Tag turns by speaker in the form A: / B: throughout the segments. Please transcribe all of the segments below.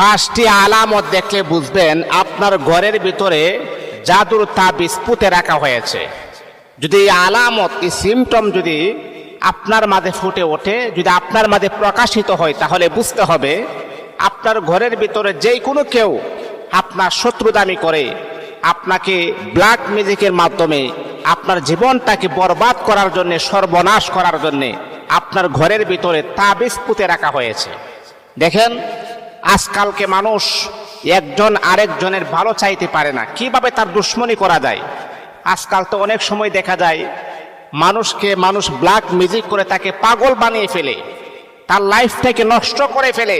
A: পাঁচটি আলামত দেখলে বুঝবেন আপনার ঘরের ভিতরে জাদুর তাবিজ পুঁতে রাখা হয়েছে। যদি এই আলামত, এই সিমটম যদি আপনার মাঝে ফুটে ওঠে, যদি আপনার মাঝে প্রকাশিত হয়, তাহলে বুঝতে হবে আপনার ঘরের ভিতরে যেই কোনো কেউ আপনার শত্রুদামি করে, আপনাকে ব্ল্যাক মিউজিকের মাধ্যমে আপনার জীবনটাকে বরবাদ করার জন্য, সর্বনাশ করার জন্য আপনার ঘরের ভিতরে তাবিজ পুঁতে রাখা হয়েছে। দেখেন আজকালকে মানুষ একজন আরেকজনের ভালো চাইতে পারে না। কীভাবে তার দুশ্মনী করা যায়? আজকাল তো অনেক সময় দেখা যায়, মানুষকে মানুষ ব্ল্যাক মিউজিক করে তাকে পাগল বানিয়ে ফেলে, তার লাইফটাকে নষ্ট করে ফেলে,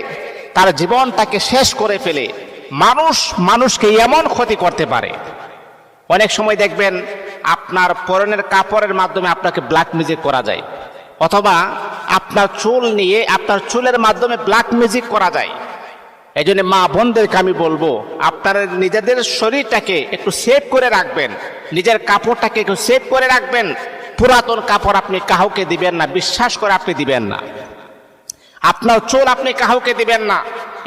A: তার জীবনটাকে শেষ করে ফেলে। মানুষ মানুষকে এমন ক্ষতি করতে পারে। অনেক সময় দেখবেন, আপনার পরনের কাপড়ের মাধ্যমে আপনাকে ব্ল্যাক মিউজিক করা যায়, অথবা আপনার চুল নিয়ে, আপনার চুলের মাধ্যমে ব্ল্যাক মিউজিক করা যায়। এই জন্য মা বোনদেরকে আমি বলব, আপনারা নিজেদের শরীরটাকে একটু সেভ করে রাখবেন। নিজের কাপড়টাকে একটু সেভ করে রাখবেন। পুরাতন কাপড় আপনি কাউকে দিবেন না, বিশ্বাস করে আপনি দিবেন না। আপনার চুল আপনি কাউকে দিবেন না।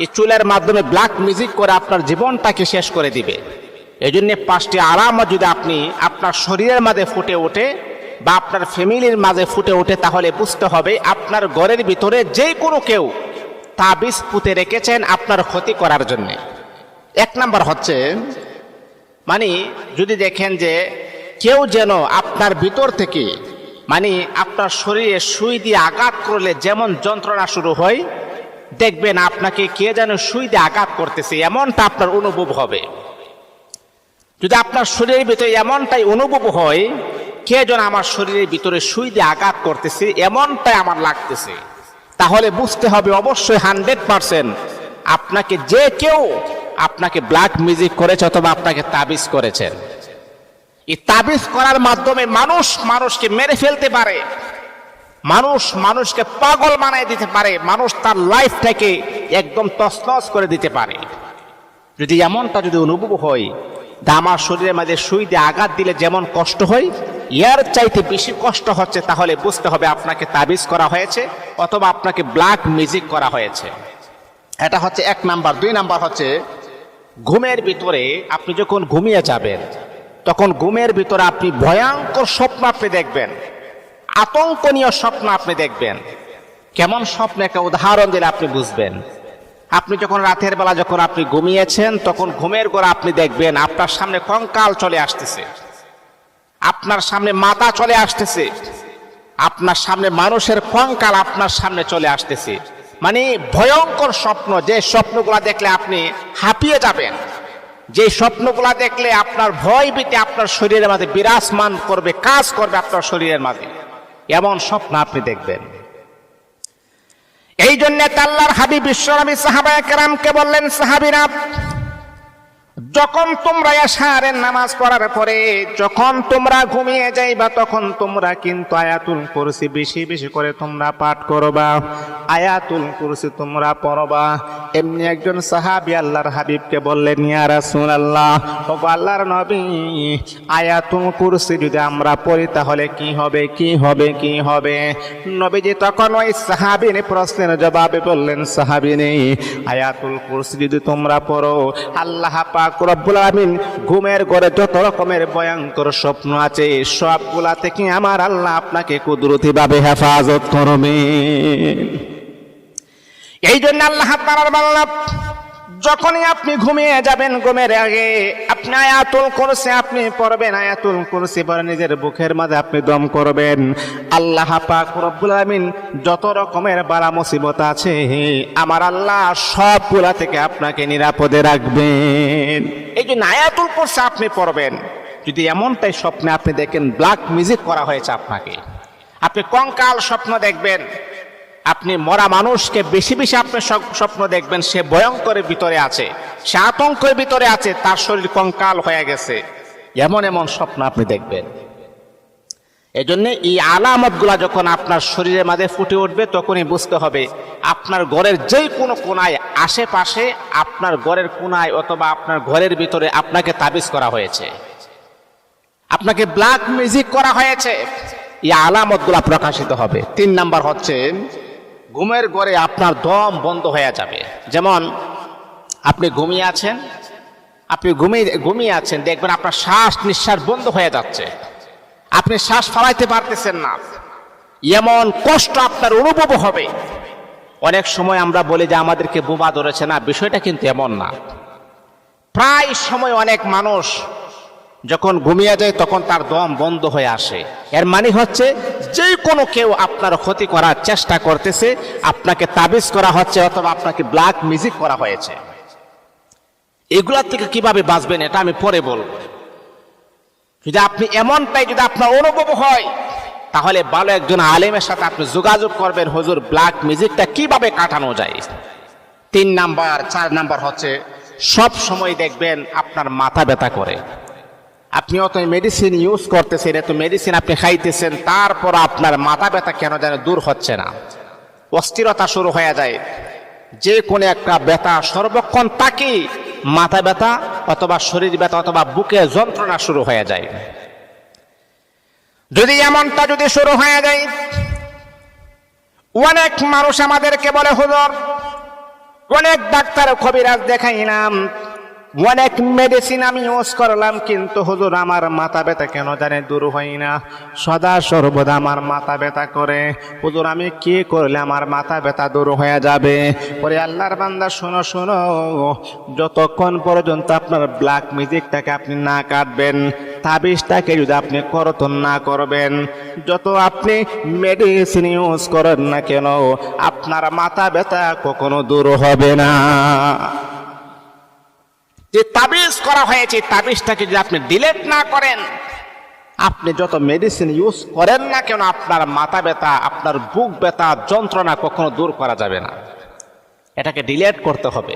A: এই চুলের মাধ্যমে ব্ল্যাক মিউজিক করে আপনার জীবনটাকে শেষ করে দিবে। এই জন্য পাঁচটি আরাম যদি আপনি আপনার শরীরের মাঝে ফুটে ওঠে বা আপনার ফ্যামিলির মাঝে ফুটে ওঠে, তাহলে বুঝতে হবে আপনার ঘরের ভিতরে যে কোনো কেউ তাবিজ পুঁতে রেখেছেন আপনার ক্ষতি করার জন্য। এক নাম্বার হচ্ছে মানে যদি দেখেন যে কেউ যেন আপনার ভিতর থেকে মানে আপনার শরীরে সুই দিয়ে আঘাত করলে যেমন যন্ত্রণা শুরু হয়, দেখবেন আপনাকে কে যেন সুই দিয়ে আঘাত করতেছে, এমনটা আপনার অনুভব হবে। যদি আপনার শরীরের ভিতরে এমনটাই অনুভব হয়, কে যেন আমার শরীরের ভিতরে সুই দিয়ে আঘাত করতেছে, এমনটাই আমার লাগতেছে। তাহলে বুঝতে হবে অবশ্যই হান্ড্রেড পার্সেন্ট আপনাকে যে কেউ আপনাকে ব্ল্যাক মিউজিক করেছে অথবা আপনাকে তাবিজ করেছেন এই তাবিজ করার মাধ্যমে মানুষ মানুষকে মেরে ফেলতে পারে, মানুষ মানুষকে পাগল বানায় দিতে পারে, মানুষ তার লাইফটাকে একদম তছনছ করে দিতে পারে। যদি এমনটা যদি অনুভব হয় তা আমার শরীরের মাঝে সুই দিয়ে আঘাত দিলে যেমন কষ্ট হয় ইয়ার চাইতে বেশি কষ্ট হচ্ছে, তাহলে বুঝতে হবে আপনাকে তাবিজ করা হয়েছে অথবা আপনাকে ব্ল্যাক মিউজিক করা হয়েছে। এটা হচ্ছে এক নাম্বার। দুই নাম্বার হচ্ছে, ঘুমের ভিতরে আপনি যখন ঘুমিয়ে যাবেন, তখন ঘুমের ভিতরে আপনি ভয়ঙ্কর স্বপ্ন আপনি দেখবেন। আতঙ্কনীয় স্বপ্ন আপনি দেখবেন। কেমন স্বপ্ন? একটা উদাহরণ দিলে আপনি বুঝবেন। আপনি যখন রাতের বেলা যখন আপনি ঘুমিয়েছেন, তখন ঘুমের গোড়া আপনি দেখবেন, আপনার সামনে কঙ্কাল চলে আসতেছে। আপনার সামনে মাথা চলে আসতেছে। আপনার সামনে মানুষের কঙ্কাল আপনার সামনে চলে আসতেছে। মানে ভয়ঙ্কর স্বপ্ন, যে স্বপ্নগুলা দেখলে আপনি হাঁপিয়ে যাবেন। যে স্বপ্নগুলা দেখলে আপনার ভয় ভীতি আপনার শরীরের মাঝে বিরাজমান করবে, কাজ করবে আপনার শরীরের মাঝে। এমন স্বপ্ন আপনি দেখবেন। এই জন্য তাল্লার হাবিব বিশ্বরামী সাহাবায় কেরামকে বললেন সাহাবীরা যখন তোমরা এশারের নামাজ পড়ার পরে যখন তোমরা ঘুমিয়ে যাইবা, তখন তোমরা কিন্তু আয়াতুল কুরসি বেশি বেশি করে তোমরা পাঠ করবা। আয়াতুল কুরসি তোমরা পড়বা। এমনি একজন সাহাবী আল্লাহর হাবিবকে বললেন, ইয়া রাসূলুল্লাহ, ও আল্লাহর নবী, আয়াতুল কুরসি যদি আমরা পড়ি, তাহলে কি হবে কি হবে কি হবে? নবীজি তখন ওই সাহাবীর প্রশ্নের জবাবে বললেন সাহাবীনে আয়াতুল কুরসি যদি তোমরা পড়ো, আল্লাহ পাক রব্বুল আমিন ঘুমের ঘরে যত রকমের ভয়ঙ্কর স্বপ্ন আছে সবগুলা থেকে আমার আল্লাহ আপনাকে কুদরতিভাবে হেফাজত করবে? এই জন্য আল্লাহ তাআলার বাংলা যখনই আপনি ঘুমিয়ে যাবেন ঘুমের আগে, আপনি আয়াতুল কুরসি আপনি পড়বেন, আয়াতুল কুরসি পরে নিজের বুকের মাঝে আপনি দম করবেন। আল্লাহ পাক রব্বুল আমিন যত রকমের বালা মুসিবত আছে, আমার আল্লাহ সবগুলা থেকে আপনাকে নিরাপদে রাখবেন। এই জন্য আয়াতুল কুরসি আপনি পড়বেন। যদি এমনটাই স্বপ্নে আপনি দেখেন ব্ল্যাক মিউজিক করা হয়েছে আপনাকে। আপনি কঙ্কাল স্বপ্ন দেখবেন। আপনি মরা মানুষকে বেশি বেশি আপনি স্ব- স্বপ্ন দেখবেন, সে ভয়ঙ্করের ভিতরে আছে। সে আতঙ্কের ভিতরে আছে, তার শরীর কঙ্কাল হয়ে গেছে। এমন এমন স্বপ্ন আপনি দেখবেন। এই জন্য এই আলামতগুলা যখন আপনার শরীরের মাঝে ফুটে উঠবে, তখনই বুঝতে হবে, আপনার ঘরের যে কোনো কোনায়, আশেপাশে আপনার ঘরের কোনায় অথবা আপনার ঘরের ভিতরে আপনাকে তাবিজ করা হয়েছে। আপনাকে ব্ল্যাক মিউজিক করা হয়েছে। এই আলামতগুলা প্রকাশিত হবে। তিন নাম্বার হচ্ছে ঘুমের ঘরে আপনার দম বন্ধ হয়ে যাবে। যেমন, আপনি ঘুমিয়ে আছেন, আপনি ঘুমিয়ে ঘুমিয়ে আছেন, দেখবেন আপনার শ্বাস নিঃশ্বাস বন্ধ হয়ে যাচ্ছে। আপনি শ্বাস ফালাইতে পারতেছেন না। এমন কষ্ট আপনার অনুভব হবে। অনেক সময় আমরা বলি যে, আমাদেরকে বোমা ধরেছে না। বিষয়টা কিন্তু এমন না। প্রায় সময় অনেক মানুষ যখন ঘুমিয়ে যায়, তখন তার দম বন্ধ হয়ে আসে। এর মানে হচ্ছে, যে কোনো কেউ আপনার ক্ষতি করার চেষ্টা করতেছে, আপনাকে তাবিজ করা হচ্ছে অথবা আপনাকে ব্ল্যাক মিউজিক করা হয়েছে। এগুলার থেকে কীভাবে বাঁচবেন, এটা আমি পরে বলব। যদি আপনি এমনটাই যদি আপনার অনুভব হয়, তাহলে ভালো একজন আলেমের সাথে আপনি যোগাযোগ করবেন, হুজুর ব্ল্যাক মিউজিকটা কীভাবে কাটানো যায়? তিন নাম্বার, চার নাম্বার হচ্ছে, সব সময় দেখবেন আপনার মাথা ব্যথা করে। আপনি অত মেডিসিন ইউজ করতেছেন, এত মেডিসিন আপনি খাইতেছেন, তারপর আপনার মাথা ব্যথা কেন যেন দূর হচ্ছে না? অস্থিরতা শুরু হয়ে যায়। যে কোনো একটা ব্যথা সর্বক্ষণ তাকে মাথা ব্যথা অথবা শরীর ব্যথা অথবা বুকে যন্ত্রণা শুরু হয়ে যায়। যদি এমনটা যদি শুরু হয়ে যায়, অনেক মানুষ আমাদেরকে বলে, হুজুর, অনেক ডাক্তার কবিরাজ দেখাইলাম অনেক মেডিসিন আমি ইউজ করলাম, কিন্তু হুজুর আমার মাথা ব্যথা কেন জানে? দূর হয় না। সদা সর্বদা আমার মাথা ব্যথা করে। হুজুর, আমি কি করলে আমার মাথা ব্যথা দূর হয়ে যাবে? পরে আল্লাহর বান্দা, শোনো শোনো। যতক্ষণ পর্যন্ত আপনার ব্ল্যাক মিউজিকটাকে আপনি না কাটবেন, তাবিজটাকে যদি আপনি করতন না করবেন, যত আপনি মেডিসিন ইউজ করেন না কেন, আপনার মাথা ব্যথা কখনো দূর হবে না। যে তাবিজ করা হয়েছে তাবিজটাকে যদি আপনি ডিলেট না করেন, আপনি যত মেডিসিন ইউজ করেন না কেন, আপনার মাথা ব্যথা, আপনার বুক ব্যথা, যন্ত্রণা কখনো দূর করা যাবে না। এটাকে ডিলেট করতে হবে।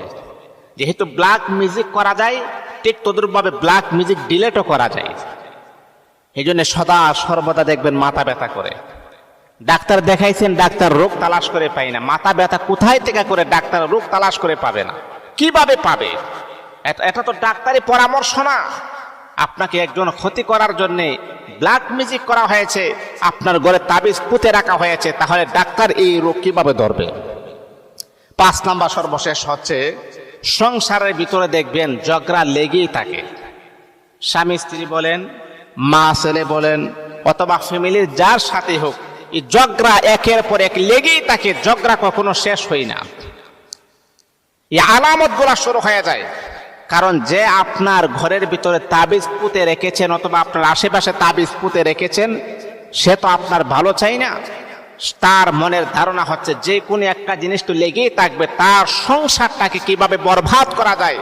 A: যেহেতু ব্ল্যাক মিউজিক করা যায়, ঠিক তদুরভাবে ব্ল্যাক মিউজিক ডিলেটও করা যায়। এই জন্য সদা সর্বদা দেখবেন মাথা ব্যথা করে। ডাক্তার দেখাইছেন, ডাক্তার রোগ তালাশ করে পাই না। মাথা ব্যথা কোথায় থেকে করে, ডাক্তার রোগ তালাশ করে পাবে না। কীভাবে পাবে? এটা- তো ডাক্তারি পরামর্শ না। আপনাকে একজন ক্ষতি করার জন্য ব্ল্যাক মিউজিক করা হয়েছে, আপনার ঘরে তাবিজ পুঁতে রাখা হয়েছে, তাহলে ডাক্তার এই রোগ কীভাবে ধরবে? পাঁচ নাম্বার সর্বশেষ হচ্ছে, সংসারের ভিতরে দেখবেন ঝগড়া লেগেই থাকে। স্বামী স্ত্রী বলেন, মা ছেলে বলেন, অথবা ফ্যামিলির যার সাথে হোক, এই ঝগড়া একের পর এক লেগেই থাকে, ঝগড়া কখনো শেষ হয় না। এই আলামতগুলা শুরু হয়ে যায়। কারণ যে আপনার ঘরের ভিতরে তাবিজ পুঁতে রেখেছেন অথবা আপনার আশেপাশে তাবিজ পুঁতে রেখেছেন, সে তো আপনার ভালো চাই না। তার মনের ধারণা হচ্ছে যে কোনো একটা জিনিস তো লেগেই থাকবে, তার সংসারটাকে কীভাবে বরবাদ করা যায়,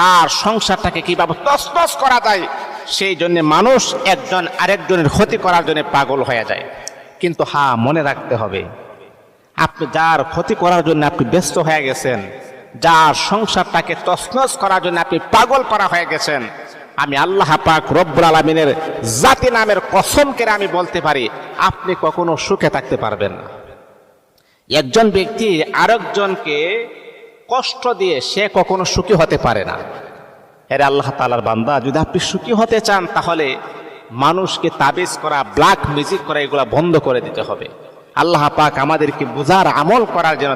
A: তার সংসারটাকে কীভাবে তসতস করা যায়, সেই জন্য মানুষ একজন আরেকজনের ক্ষতি করার জন্য পাগল হয়ে যায়। কিন্তু হ্যাঁ মনে রাখতে হবে, আপনি যার ক্ষতি করার জন্য আপনি ব্যস্ত হয়ে গেছেন যার সংসারটাকে তছনছ করার জন্য আপনি পাগল করা হয়ে গেছেন। আমি আল্লাহ পাক রব্বুল আলমিনের জাতি নামের কসম কেড়ে আমি বলতে পারি, আপনি কখনো সুখে থাকতে পারবেন না। একজন ব্যক্তি আরেকজনকে কষ্ট দিয়ে সে কখনো সুখী হতে পারে না। এর আল্লাহ তালার বান্দা, যদি আপনি সুখী হতে চান, তাহলে মানুষকে তাবিজ করা ব্ল্যাক মিউজিক করা, এগুলা বন্ধ করে দিতে হবে। আল্লাহ পাক আমাদেরকে বোঝার আমল করার জন্য